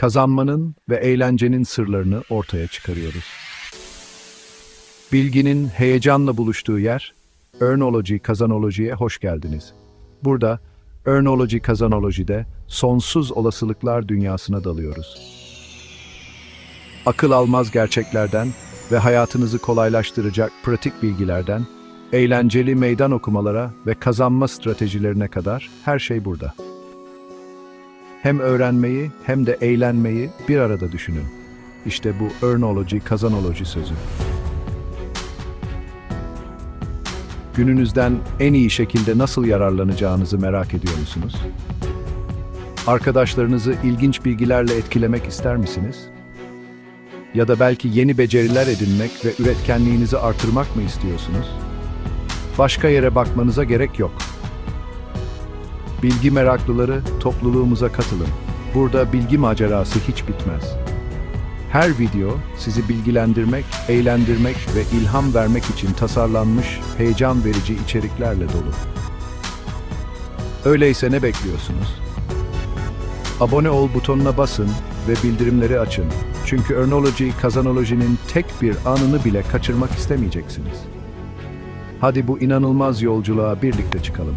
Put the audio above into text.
kazanmanın ve eğlencenin sırlarını ortaya çıkarıyoruz. Bilginin heyecanla buluştuğu yer, Earnology Kazanoloji'ye hoş geldiniz. Burada, Earnology Kazanoloji'de sonsuz olasılıklar dünyasına dalıyoruz. Akıl almaz gerçeklerden ve hayatınızı kolaylaştıracak pratik bilgilerden, eğlenceli meydan okumalara ve kazanma stratejilerine kadar her şey burada. Hem öğrenmeyi hem de eğlenmeyi bir arada düşünün. İşte bu Earnology, kazanoloji sözü. Gününüzden en iyi şekilde nasıl yararlanacağınızı merak ediyor musunuz? Arkadaşlarınızı ilginç bilgilerle etkilemek ister misiniz? Ya da belki yeni beceriler edinmek ve üretkenliğinizi artırmak mı istiyorsunuz? Başka yere bakmanıza gerek yok. Bilgi meraklıları topluluğumuza katılın. Burada bilgi macerası hiç bitmez. Her video sizi bilgilendirmek, eğlendirmek ve ilham vermek için tasarlanmış heyecan verici içeriklerle dolu. Öyleyse ne bekliyorsunuz? Abone ol butonuna basın ve bildirimleri açın. Çünkü Earnology, Kazanoloji'nin tek bir anını bile kaçırmak istemeyeceksiniz. Hadi bu inanılmaz yolculuğa birlikte çıkalım.